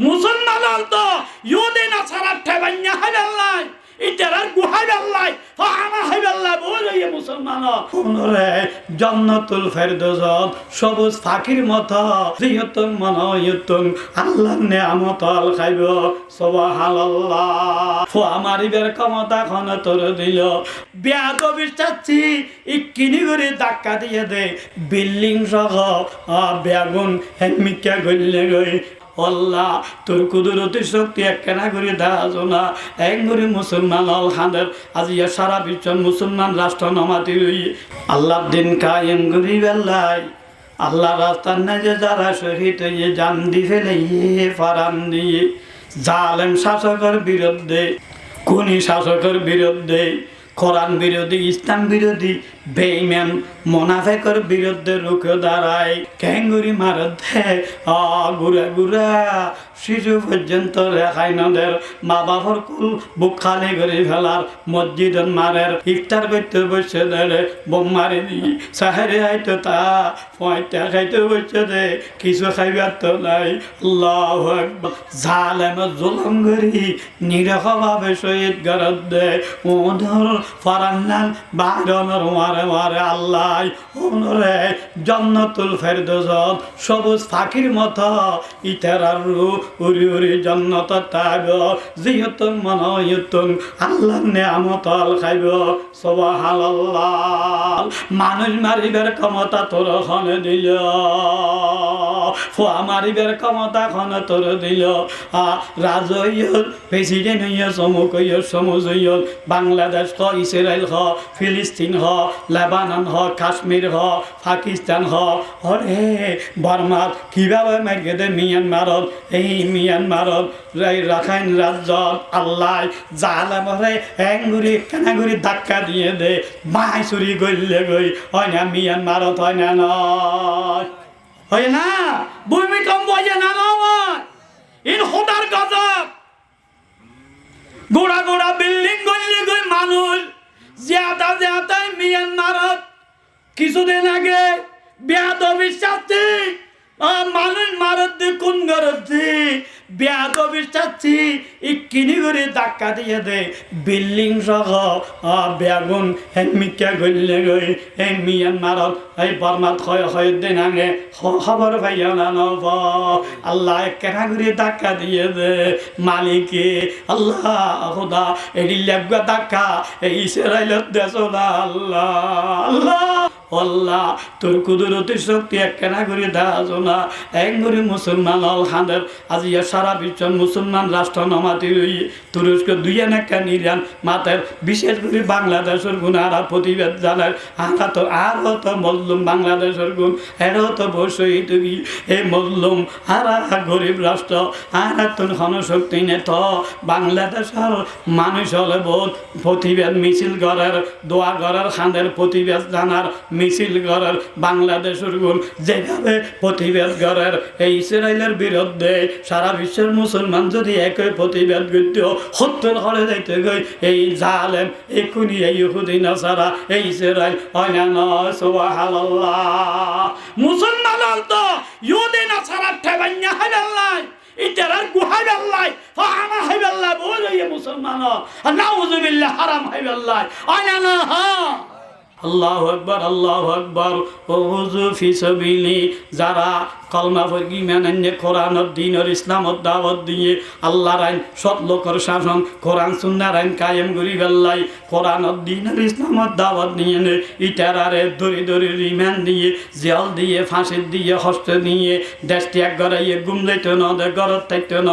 মুসলমান তো মুসলমান জান্নাতুল সবুজ ফাকির মন ইয়তুন খাইব, সুবহানাল্লাহ। ফো আমারিবের ক্ষমতা খন তোর দিল। ব্যাগ বিশ্বাসী ইকিনি করে ধাক্কা দিয়ে দে। বিল্ডিং সহ বেগুন হেমিকা গল্লে গই। আল্লাহ, তোর কুদরতি শক্তি একখানা করে দাও না। এক করে মুসলমান অল খানের আজি ইয়া সারা বিশ্ব মুসলমান রাষ্ট্র নমাতি রই আল্লাহ দিন কায়েম করি বেল্লাই আল্লাহ রাস্তার নাজে যারা শহীদ হয়ে জান দি ফেলে ফারাম দিয়ে। জালেম শাসকের বিরুদ্ধে, খুনি শাসকের বিরুদ্ধে, কোরআন বিরোধী, ইসলাম বিরোধী বেইম্যান মোনাফেকর বিরুদ্ধে রুখে দাঁড়ায়। ক্যাঙ্গুরি মারতে আ, গুড়া গুড়া। শিশু পর্যন্ত রেখাই নদের মা বাবার কুল বুক খালি করে ফেলার মসজিদ মারের। ইফতার করতে বসে দেড়ে বোম মারি দি, সাহেরে আইতো তা পয়টা খাইতে বসে দে, কিছু খাইবার তো নাই। আল্লাহ জালেম জুলম করি নিরক্ষভাবে শহীদ গরদ দে। ওধর ফরান্নান বাইরনের মারে মারে আল্লাহ ওনরে জন্নতুল ফেরদৌস, সবুজ ফাকির মত ইতারার রু, উরি উরি জন্নত তাইব জিয়তুন মন ইয়তুন আল্লাহ নিয়ামত খাইব, সুবহানাল্লাহ। মানুষ মারিবার ক্ষমতা তোর খনে দিল, ফোয়া মারিবার ক্ষমতা খনে তোর দিল রাজ হইল প্রেসিডেন্ট হইয়া চমুক হইয়া সমুজ হইল বাংলাদেশ হ ইসরায়েল হ ফিলিস্তিন হ লেবানন হ কাশ্মীর হ পাকিস্তান হ হরে বর্মার, কীভাবে মারিয়ে দে মিয়ানমারত এই মিয়ানমারত এই রাখাইন রাজ্য, আল্লাহ জালে মরে এঙ্গুরি কেনাগুরি ধাক্কা দিয়ে দে, মাই চুরি গইলে গই, হয় না মিয়ানমারত হয় না নয়। হয় না, ভূমিকম্প হয় না নয়। ইন হোদার গজব গোড়া গোড়া বিল্ডিং গল্লি গই মানুষ জিয়াদা জিয়াদাই মিয়ানমারত কিছুদিন আগে বেয়াদ বিশ্বাসী মানুষ মারত দি কোন গরত দি বেয়াদ বিশ্বাসী ইকিনি করে ধাক্কা দিয়ে দে। বিল্ডিং সহ বেগুন হেমিকা গল্লে গই এই মিয়ানমারত এই বর্মাত হয় হয় দিন আগে খবর পাইয়া না নব। আল্লাহ কেনা করে ধাক্কা দিয়ে দে। মালিকে, আল্লাহ, খোদা এটি লেবগা ধাক্কা, এই ইসরায়েলত দেশ আল্লাহ। আল্লাহ! আল্লাহ, তোর কুদরতি শক্তি একখানা করে দাস না এক করে মুসলমান অল খানের আজি ইয়া সারা বিশ্ব মুসলমান রাষ্ট্র নমাতি রই তুরস্ক দুই একটা নিরান মাতের বিশেষ করে বাংলাদেশের গুণ আর প্রতিবাদ জানার আরা তো আরও তো মজলুম বাংলাদেশের গুণ এরও তো বসই তুমি এই মজলুম। আরা গরিব রাষ্ট্র, আরা তোর শক্তি নে তো বাংলাদেশের মানুষ হলে বহুত প্রতিবাদ মিছিল করার দোয়া করার খানের প্রতিবাদ জানার মিছিল করার বাংলাদেশের গুণ, যেভাবে প্রতিবাদ করার এই ইসরায়েলের বিরুদ্ধে সারা বিশ্বের মুসলমান যদি একই প্রতিবাদ করতে সত্তর হলে যাইতে গই এই জালেম, এখুনি এই ইহুদি নাসারা, এই ইসরায়েল মুসলমান তো ইহুদি নাসারা ঠেবাইয়া হাইবাল্লাই ইটারার গুহাইবাল্লাই ফাহামা হাইবাল্লাই বল ইয়ে মুসলমান। নাউজুবিল্লাহ হারাম হ্যাঁ আল্লাহ আকবর আল্লাহ আকবর। ওহুজু ফি সাবিলি। যারা কলমা ফরকি মেনান্যে কোরআনত দিনের ইসলামত দাওয়াত দিয়ে আল্লাহর আইন, সৎ লোকর শাসন, কোরআন, সুন্নার আইন কায়েম করি বেল্লাই কোরআনত দিনের ইসলামত দাওয়াত নিয়ে নে ইটারারে দড়ি দড়ি দিয়ে, জেল দিয়ে ফাঁসি দিয়ে, হস্ত দিয়ে দেশ ত্যাগ করাইয়ে গুমলাইতে ন ঘরত থাকতে ন